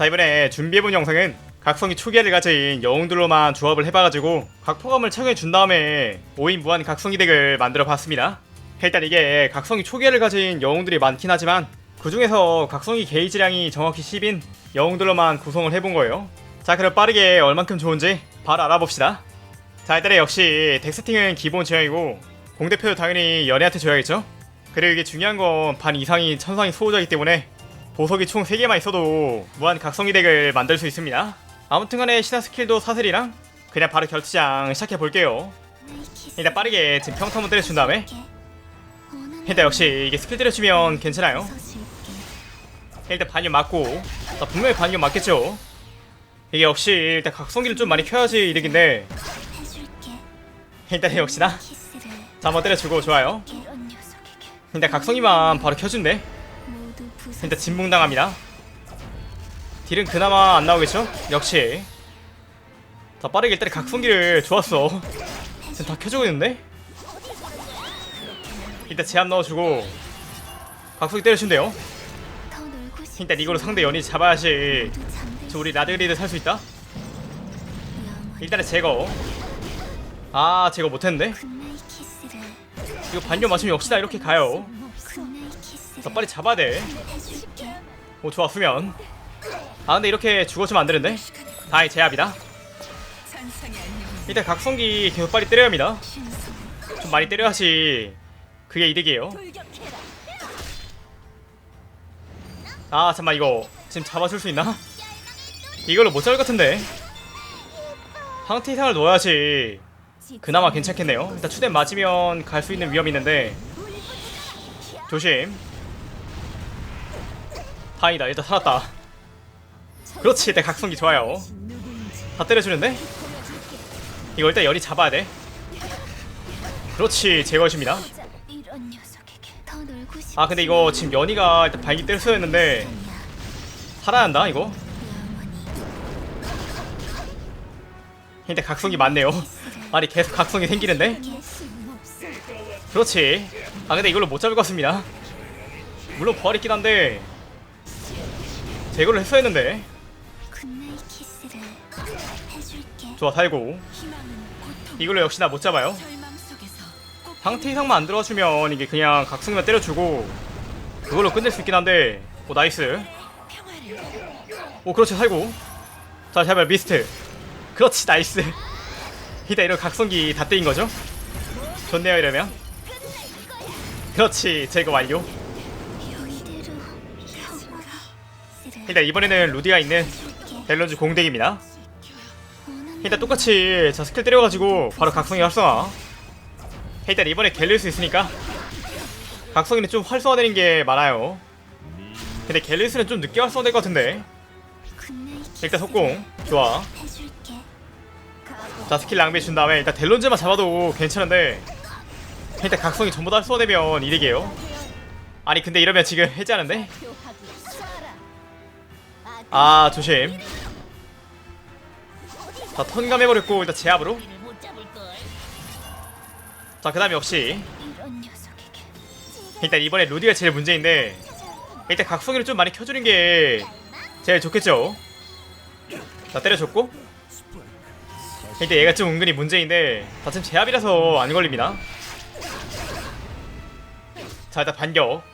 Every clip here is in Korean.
자 이번에 준비해본 영상은 각성기 초기화를 가진 영웅들로만 조합을 해봐가지고 각포감을 착용해준 다음에 5인 무한 각성기 덱을 만들어봤습니다. 일단 이게 각성기 초기화를 가진 영웅들이 많긴 하지만 그 중에서 각성기 게이지량이 정확히 10인 영웅들로만 구성을 해본 거예요. 자 그럼 빠르게 얼만큼 좋은지 바로 알아봅시다. 자 일단은 역시 덱 세팅은 기본 제형이고 공대표도 당연히 연애한테 줘야겠죠? 그리고 이게 중요한 건 반 이상이 천상이 수호자이기 때문에 보석이 총 3개만 있어도 무한 각성기 덱을 만들 수 있습니다. 아무튼간에 신화 스킬도 사슬이랑 그냥 바로 결투장 시작해볼게요. 일단 빠르게 지금 평타 한번 때려준 다음에. 일단 역시 이게 스킬 때려주면 괜찮아요. 일단 반격 맞고. 자, 분명히 반격 맞겠죠? 이게 역시 일단 각성기를 좀 많이 켜야지 이득인데. 일단 역시나. 자 한번 때려주고 좋아요. 일단 각성기만 바로 켜준대 일단 진붕당합니다 딜은 그나마 안 나오겠죠? 역시 자 빠르게 일단 각성기를 좋았어 지금 다 켜주고 있는데? 일단 제압 넣어주고 각성기 때려준대요 일단 이거로 상대 연이 잡아야지 저 우리 라드리드 살 수 있다? 일단은 제거 아 제거 못했는데? 이거 반격 맞추면 역시나 이렇게 가요 자 빨리 잡아야 돼 오 좋았으면. 아 근데 이렇게 죽어주면 안 되는데? 다이 제압이다. 일단 각성기 계속 빨리 때려야 합니다. 좀 많이 때려야지 그게 이득이에요. 아 잠만 이거 지금 잡아줄 수 있나? 이걸로 못 잡을 것 같은데. 황태 이상을 넣어야지 그나마 괜찮겠네요. 일단 추대 맞으면 갈 수 있는 위험이 있는데. 조심 다행이다. 일단 살았다. 그렇지 일단 각성기 좋아요. 다 때려주는데? 이거 일단 열이 잡아야 돼. 그렇지 제거해줍니다. 아 근데 이거 지금 연이가 일단 발기 때렸어야 했는데 살아야 한다 이거? 일단 각성기 많네요. 아니 계속 각성이 생기는데? 그렇지. 아 근데 이걸로 못 잡을 것 같습니다. 물론 부활 있긴 한데 제거를 했어야 했는데. 좋아 살고. 이걸로 역시나 못 잡아요. 상태 이상만 안 들어주면 이게 그냥 각성기만 때려주고 그걸로 끝낼 수 있긴 한데. 오 나이스. 오 그렇지 살고. 자 제발 미스트. 그렇지 나이스. 일단 이런 각성기 다 떼인 거죠? 좋네요 이러면? 그렇지 제거 완료 일단 이번에는 루디가 있는 밸런즈 공덱입니다. 일단 똑같이 자 스킬 때려가지고 바로 각성기 활성화 일단 이번에 갤릴 수 있으니까 각성기는 좀 활성화되는 게 많아요. 근데 갤리스는 좀 늦게 활성화될 것 같은데. 일단 속공. 좋아. 자 스킬 낭비해 준 다음에 일단 델론즈만 잡아도 괜찮은데 일단 각성이 전부 다 활성화되면 이득이에요. 아니 근데 이러면 지금 해지하는데? 아 조심. 자 턴감 해버렸고 일단 제압으로. 자그 다음에 역시. 일단 이번에 루디가 제일 문제인데 일단 각성기를 좀 많이 켜주는 게 제일 좋겠죠? 자 때려줬고. 일단 얘가 좀 은근히 문제인데 다 지금 제압이라서 안 걸립니다. 자 일단 반격.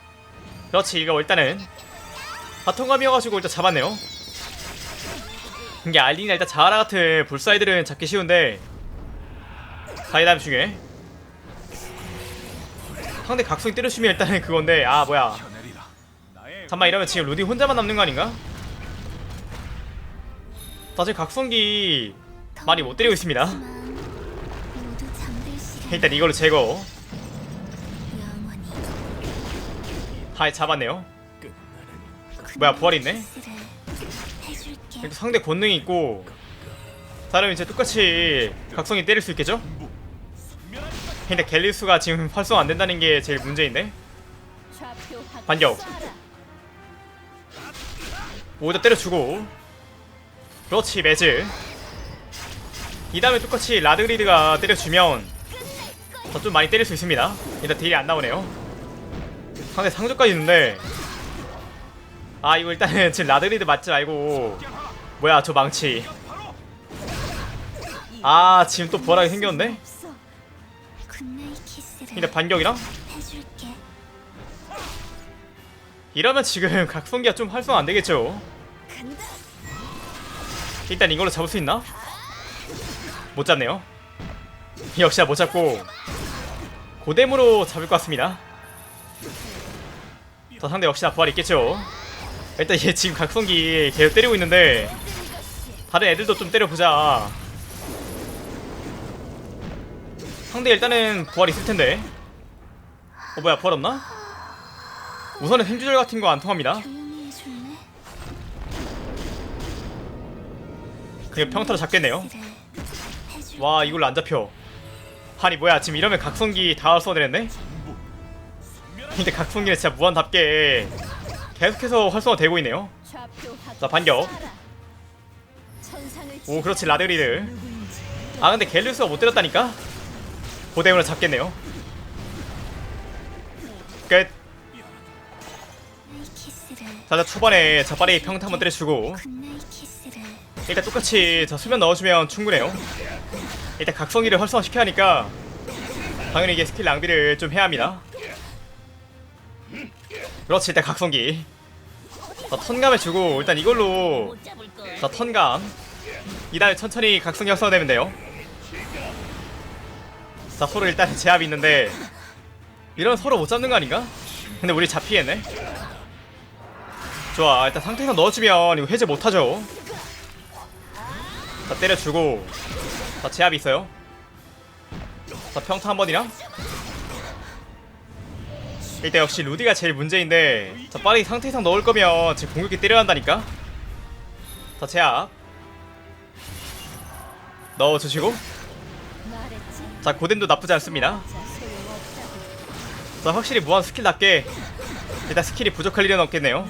그렇지 이거 일단은 바통감이어가지고 일단 잡았네요. 이게 알리나 일단 자하라 같은 불사이들은 잡기 쉬운데 사이다임 중에. 상대 각성이 때려주면 일단은 그건데 아 뭐야. 잠만 이러면 지금 루디 혼자만 남는 거 아닌가? 다들 각성기 많이 못 때리고 있습니다. 일단 이걸로 제거. 하이 잡았네요 뭐야 부활 있네 상대 권능이 있고 다른 이제 똑같이 각성이 때릴 수 있겠죠? 근데 갤리스가 지금 활성 안 된다는 게 제일 문제인데 반격 오다 때려주고 그렇지 매즈 이 다음에 똑같이 라드그리드가 때려주면 더 좀 많이 때릴 수 있습니다. 일단 딜이 안 나오네요. 상대 상조까지 있는데 자 일단 이번에 갤리우스가 지금 활성 안 된다는 게 제일 문제인데 반격 오히려 때려주고 그렇지 매즈 이 다음에 똑같이 라드그리드가 때려주면 더좀 많이 때릴 수 있습니다 일단 딜이 안 나오네요. 상대 상조까지 있는데 아 이거 일단은 지금 라드리드 맞지 말고 뭐야 저 망치 아 지금 또 부활하게 키스를 근데 반격이랑? 이러면 지금 각성기가 좀 활성화 안 되겠죠 간다. 일단 이걸로 잡을 수 있나? 못 잡네요 역시나 못 잡고 고뎀으로 잡을 것 같습니다 저 상대 역시나 부활이 있겠죠 일단 얘 지금 각성기 계속 때리고 있는데 다른 애들도 좀 때려보자 상대 일단은 부활 있을 텐데 어 뭐야 부활 없나? 우선은 생주절 같은 거 안 통합니다? 그냥 평타로 잡겠네요. 와 이걸로 안 잡혀 아니 뭐야 지금 이러면 각성기 다 써내렸네? 근데 각성기는 진짜 무한답게 계속해서 활성화되고 있네요. 자 반격. 오 그렇지 라데리드. 아 근데 갤루스가 못 때렸다니까? 고대으로 잡겠네요. 끝. 자자 초반에 자빠리 평타 한번 때려주고. 일단 똑같이 저 수면 넣어주면 충분해요. 일단 각성기를 활성화시켜야 하니까 당연히 이게 스킬 낭비를 좀 해야 합니다 그렇지 일단 각성기. 자 턴감을 주고 일단 이걸로 자 턴감. 이 다음에 천천히 각성기 활성화되면 돼요. 자 서로 일단 제압이 있는데 이러면 서로 못 잡는 거 아닌가? 근데 우리 잡히겠네. 좋아 일단 상태에서 넣어주면 이거 해제 못하죠. 자 때려주고. 자 제압이 있어요. 자 평타 한 번이랑 일단 역시 루디가 제일 문제인데 자 빠르게 상태 이상 넣을 거면 지금 공격기 때려야 한다니까? 자 제압. 넣어주시고? 자 고뎀도 나쁘지 않습니다. 자 확실히 무한 스킬답게 일단 스킬이 부족할 일은 없겠네요.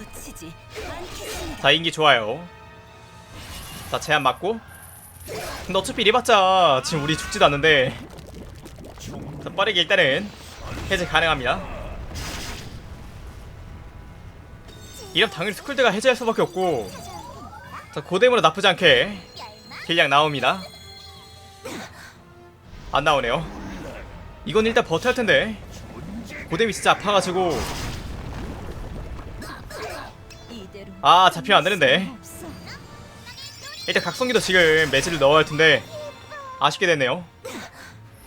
자 인기 좋아요. 자 제압 맞고. 근데 어차피 이래봤자 지금 우리 죽지도 않는데. 자 빠르게 일단은 해제 가능합니다 이러면 당연히 스쿨드가 해제할 수밖에 없고. 자 고뎀으로 나쁘지 않게 딜량 나옵니다. 안 나오네요. 이건 일단 버텨야 할 텐데. 고뎀이 진짜 아파가지고. 아 잡히면 안 되는데. 없어. 일단 각성기도 지금 매지를 넣어야 할 텐데. 아쉽게 됐네요.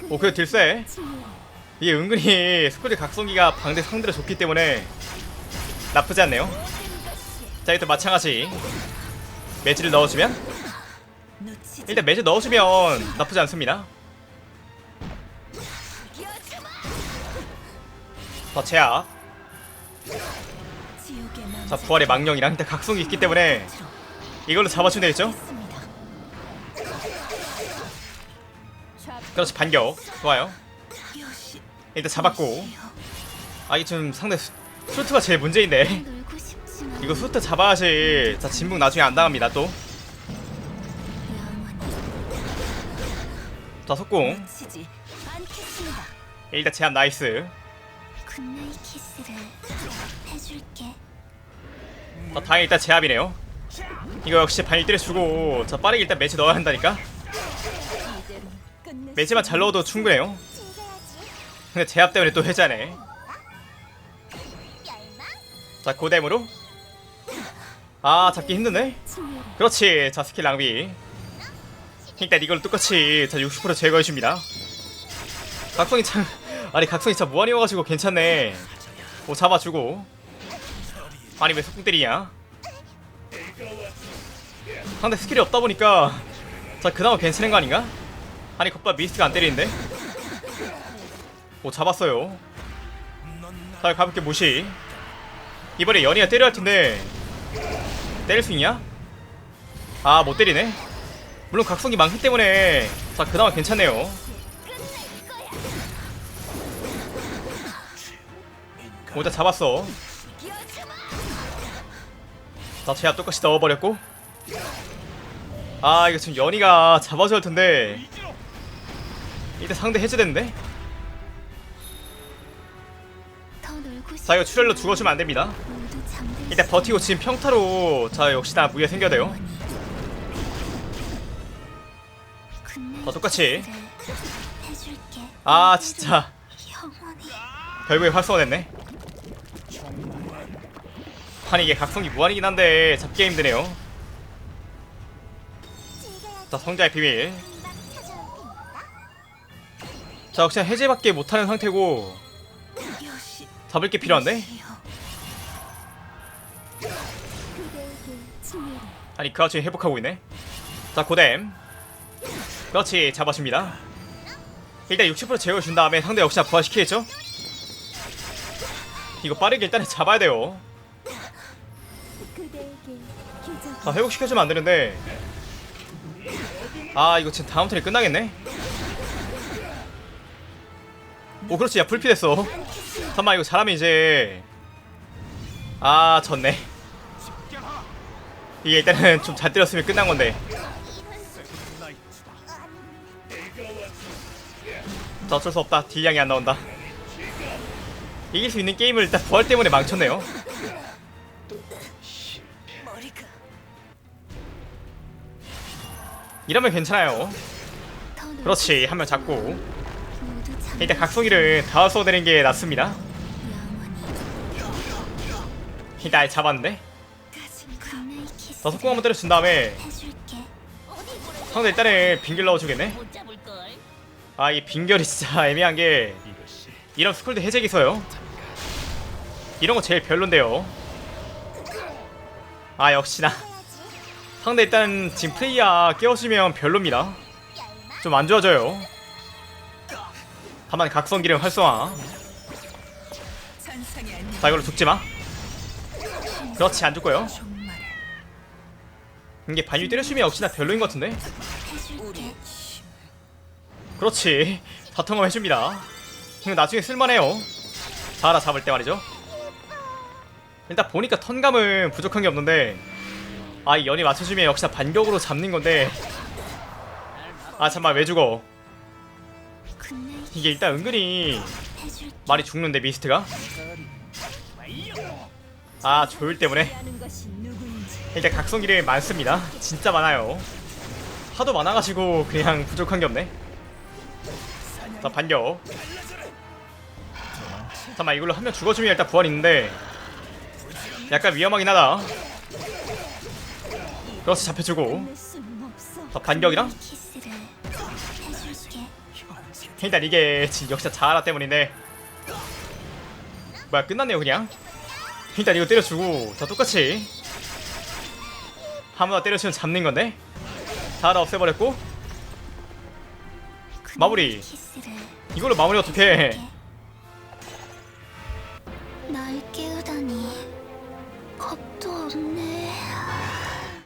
오 그래 딜세 이게 은근히 스쿨드 각성기가 방대 상대로 좋기 때문에 나쁘지 않네요. 자 이것도 마찬가지 매지를 넣어주면 일단 매지 넣어주면 나쁘지 않습니다. 자 제압 자 부활의 망령이랑 일단 각성기 있기 때문에 이걸로 잡아주면 되겠죠? 그렇지 반격 좋아요. 일단 잡았고 아 이게 좀 상대 수, 수트가 제일 문제인데. 이거 수트 잡아야지 자 진북 나중에 안 당합니다 또자 속공. 일단 제압 나이스. 자 다행히 일단 제압이네요. 이거 역시 반일 때려주고 자 빠르게 일단 매치 넣어야 한다니까. 매치만 잘 넣어도 충분해요. 근데 제압 때문에 또 해자네 자 고뎀으로. 아 잡기 힘드네. 그렇지 자 스킬 낭비. 일단 이걸 똑같이 자 60% 제거해줍니다. 각성이 참 아니 각성이 참 무한이어가지고 괜찮네. 뭐 잡아주고. 아니 왜 속공 때리냐? 상대 스킬이 없다 보니까 자 그나마 괜찮은 거 아닌가? 아니 겉바 미스트가 안 때리는데? 오 잡았어요. 자 가볍게 무시 이번에 연이가 때려야 할 텐데. 때릴 수 있냐? 아 못 때리네. 물론 각성기 많기 때문에. 자 그나마 괜찮네요. 오자 잡았어. 자 제압 똑같이 넣어버렸고. 아 이거 지금 연이가 잡아줘야 할 텐데. 일단 상대 해제됐는데? 자 이거 출혈로 죽어주면 안 됩니다. 모두 잠들 일단 버티고 지금 평타로 자 역시나 무게 생겨야 더 똑같이. 아 진짜. 결국에 활성화 됐네. 아니 이게 각성기 무한이긴 한데 잡기 힘드네요. 자 성자의 비밀. 자 역시 해제밖에 못하는 상태고 잡을 게 필요한데? 아니 그 와중에 회복하고 있네. 자 고뎀 그렇지 잡아줍니다. 일단 60% 제어준 다음에 상대 역시나 부활시키겠죠? 이거 빠르게 일단은 잡아야 돼요. 아 회복시켜주면 안 되는데. 아 이거 지금 다음 턴에 끝나겠네? 오 그렇지. 야 불피 됐어. 잠깐만 이거 잘하면 이제. 아 졌네 이게 일단은 좀 잘 때렸으면 끝난 건데. 자 어쩔 수 없다. 딜량이 안 나온다. 이길 수 있는 게임을 일단 부활 때문에 망쳤네요. 이러면 괜찮아요. 그렇지. 한 명 잡고. 일단 각성기를 다 써내는 게 낫습니다. 일단 잡았는데 자 속공 한번 때려준 다음에 상대 일단은 빙결 넣어주겠네? 아 이 빙결이 진짜 애매한 게 이런 스쿨드 해제기 있어요. 이런 거 제일 별론데요. 아 역시나. 상대 일단 지금 플레이야 깨워주면 별로입니다. 좀 안 좋아져요. 다만 각성기를 활성화. 자 이걸로 죽지마. 그렇지 안 죽고요 이게 반유 때려주면 역시나 별로인 것 같은데? 그렇지. 다통감 해줍니다. 이거 나중에 쓸만해요. 자라 잡을 때 말이죠. 일단 보니까 턴감은 부족한 게 없는데 아 이 연이 맞춰주면 역시나 반격으로 잡는 건데. 아 잠만 왜 죽어? 이게 일단 은근히 많이 죽는데 미스트가? 아 조율 때문에 일단 각성기를 많습니다. 진짜 많아요. 하도 많아가지고 그냥 부족한 게 없네. 자 반격 잠깐만 이걸로 한 명 죽어주면 일단 부활 있는데 약간 위험하긴 하다. 그렇지 잡혀주고. 자 반격이랑? 일단 이게 역시 자하라 때문인데. 뭐야 끝났네요 그냥. 일단 이거 때려주고. 자 똑같이 한번더 때려주면 잡는 건데? 자하라 없애버렸고. 굿나잇 마무리. 이걸로 마무리 어떻게. 날